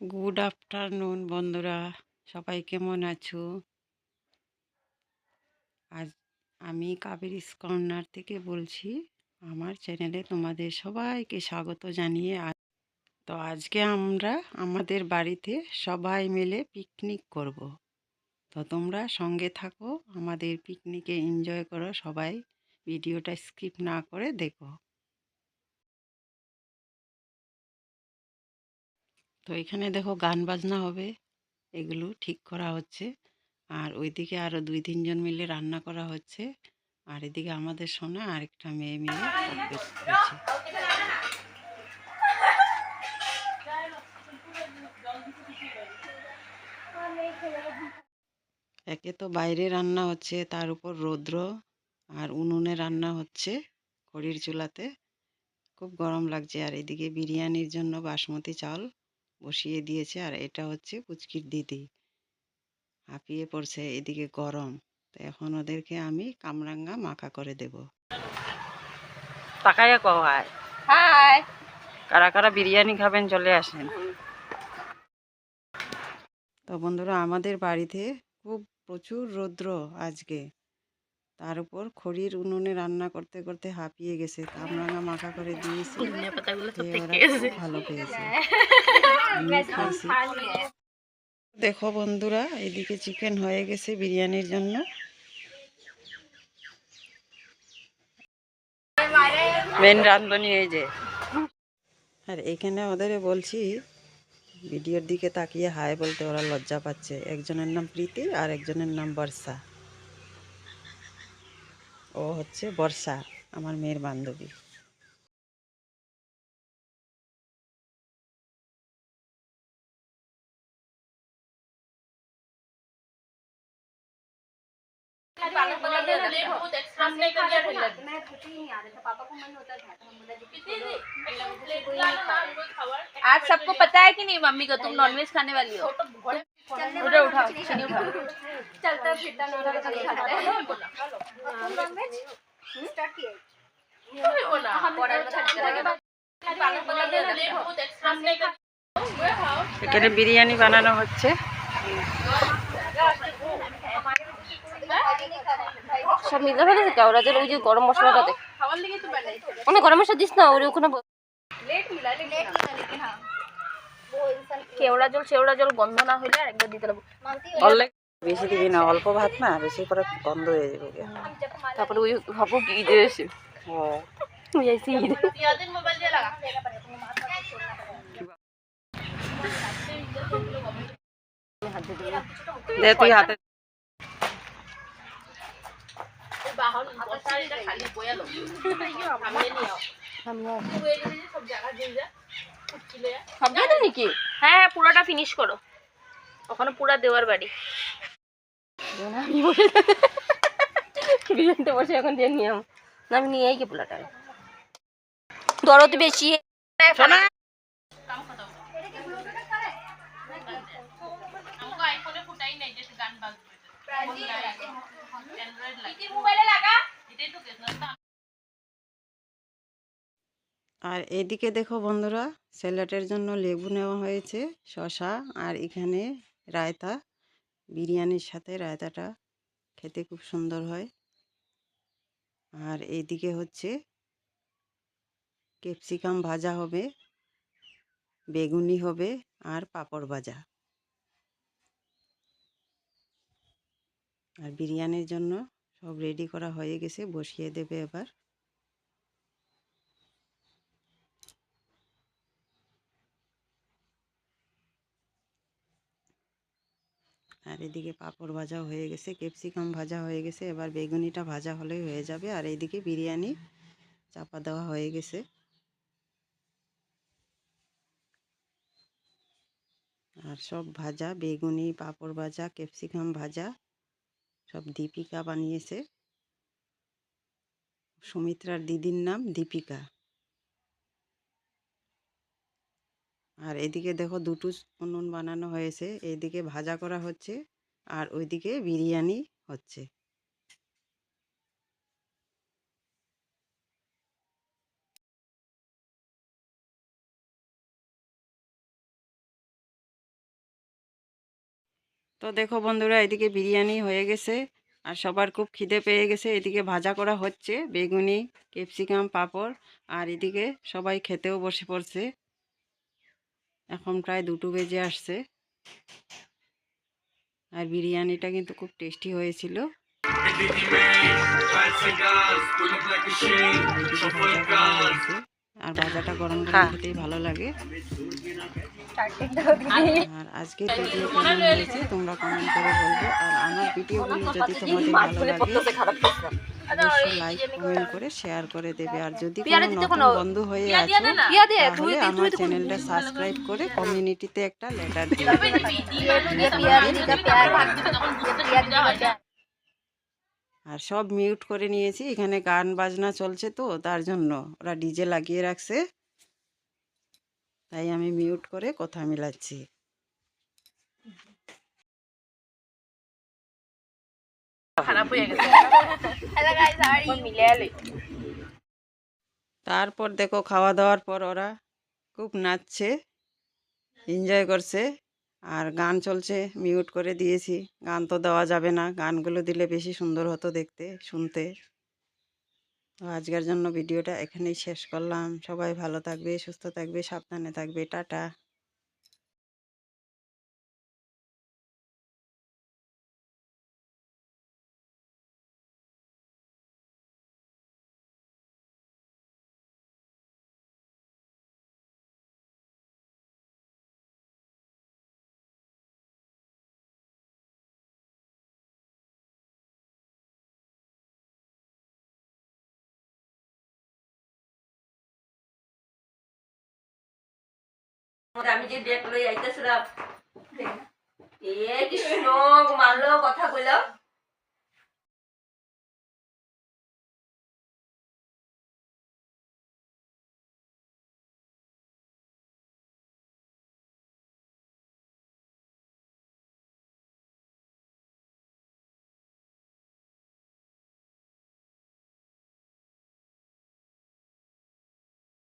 Good afternoon বন্ধুরা। সবাই কেমন আছো? আজ আমি কাবেরিস স্কর্নার থেকে বলছি, আমার চ্যানেলে তোমাদের সবাইকে স্বাগত জানিয়ে তো আজকে আমরা আমাদের বাড়িতে সবাই মিলে পিকনিক করব। তো তোমরা সঙ্গে থাকো, আমাদের পিকনিকে এনজয় করো, সবাই ভিডিওটা স্কিপ না করে দেখো। তো এখানে দেখো গান বাজনা হবে, এগুলো ঠিক করা হচ্ছে। আর ওইদিকে আরও দুই তিনজন মিলে রান্না করা হচ্ছে। আর এদিকে আমাদের সোনা আরেকটা মেয়ে মিলে একে তো বাইরে রান্না হচ্ছে, তার উপর রৌদ্র আর উনুনে রান্না হচ্ছে খড়ির চুলাতে। খুব গরম লাগছে। আর এদিকে বিরিয়ানির জন্য বাসমতি চাল বসিয়ে দিয়েছে। আর এটা হচ্ছে পুচকির দিদি। হাঁপিয়ে পড়ছে এদিকে গরম। তো এখন ওদেরকে আমি কামরাঙ্গা মাখা করে দেব। তাকাইয়া কও হায়। হাই কারা কারা বিরিয়ানি খাবেন চলে আসেন। তো বন্ধুরা আমাদের বাড়িতে খুব প্রচুর রৌদ্র আজকে। তার উপর খড়ির উনুনে রান্না করতে করতে হাঁপিয়ে গেছে কামরাঙা মাখা করে দিয়েছি। ভালো পেয়েছে। খেয়েছি দেখো বন্ধুরা এদিকে চিকেন হয়ে গেছে বিরিয়ানির জন্য। মেন রাঁধুনি এই যে। আর এখানে ওদের বলছি ভিডিওর দিকে তাকিয়ে হাই বলতে ওরা লজ্জা পাচ্ছে। একজনের নাম প্রীতি আর একজনের নাম বর্ষা। ও হচ্ছে বর্ষা আমার মেয়ের বান্ধবী। आज सबको पता है कि नहीं मम्मी को तुम नॉनवेज खाने वाली हो उधर उठाओ चीनी उठाओ चलता फिरता नॉनवेज नहीं खाता है नॉनवेज स्टार्ट किया এখানে বিরিয়ানি বানানো হচ্ছে সব মিলে ফেলেছে কেওড়াজের ওই যে গরম মশলাটাতে অনেক গরম মশলা দিস না ওর ওখানে কেওড়া জল সেওড়া জল গন্ধ না হইলে একবার দিতে লাগবো বেশি দিবি না অল্প ভাত না বেশি পরে গন্ধ হয়ে যাবে তারপরে ওই ভাবো কি দিয়েছে ও। দে তুই হাতে সব দিয়ে নাকি? হ্যাঁ হ্যাঁ পুরোটা ফিনিশ করো। ওখানে পুরা দেওয়ার বাড়ি। আমি বসে বিরিয়ানিতে বসে এখন দিয়ে নিয়ে আম। না আমি নিয়ে কি পুরাটা দরদ বেশি। শোনা। আর এদিকে দেখো বন্ধুরা, স্যালাডের জন্য লেবু নেওয়া হয়েছে, শসা আর এখানে রায়তা, বিরিয়ানির সাথে রায়তাটা খেতে খুব সুন্দর হয়। আর এদিকে হচ্ছে ক্যাপসিকাম ভাজা হবে, বেগুনি হবে আর পাঁপড় ভাজা। আর বিরিয়ানির জন্য সব রেডি করা হয়ে গেছে, বসিয়ে দেবে এবার। আর এদিকে পাঁপড় ভাজা হয়ে গেছে, ক্যাপসিকাম ভাজা হয়ে গেছে, এবার বেগুনিটা ভাজা হলেই হয়ে যাবে। আর এইদিকে বিরিয়ানি চাপা দেওয়া হয়ে গেছে। আর সব ভাজা, বেগুনি, পাঁপড় ভাজা, ক্যাপসিকাম ভাজা সব দীপিকা বানিয়েছে। সুমিত্রার দিদির নাম দীপিকা। আর এদিকে দেখো দুটো উনুন বানানো হয়েছে। এদিকে ভাজা করা হচ্ছে আর ওইদিকে বিরিয়ানি হচ্ছে। তো দেখো বন্ধুরা এদিকে বিরিয়ানি হয়ে গেছে আর সবার খুব খিদে পেয়ে গেছে। এদিকে ভাজা করা হচ্ছে বেগুনি ক্যাপসিকাম পাপড় আর এদিকে সবাই খেতেও বসে পড়ছে। এখন প্রায় দুটো বেজে আসছে আর বিরিয়ানিটা কিন্তু খুব টেস্টি হয়েছিল। করা। আর ভাজাটা গরম গরম খেতেই ভালো লাগে। আর আজকের ভিডিও কেমন হয়েছে তোমরা কমেন্ট করে বলবে আর আমার ভিডিওগুলো যদি তোমাদের ভালো লাগে অবশ্যই লাইক কমেন্ট করে শেয়ার করে দেবে আর যদি কোনো বন্ধু হয়ে আছো তাহলে আমার চ্যানেলটা সাবস্ক্রাইব করে কমিউনিটিতে একটা লেটার দিবে আর সব মিউট করে নিয়েছি এখানে গান বাজনা চলছে তো তার জন্য ওরা ডিজে লাগিয়ে রাখছে তাই আমি মিউট করে কথা মিলাচ্ছি। হয়ে তারপর দেখো খাওয়া দাওয়ার পর ওরা খুব নাচছে এনজয় করছে আর গান চলছে মিউট করে দিয়েছি। গান তো দেওয়া যাবে না গানগুলো দিলে বেশি সুন্দর হতো দেখতে শুনতে। তো আজকের জন্য ভিডিওটা এখানেই শেষ করলাম। সবাই ভালো থাকবে, সুস্থ থাকবে, সাবধানে থাকবে। টাটা। আমি যে ডেট লই আইতেছিলাম এ কৃষ্ণ মারলো কথা কইলাম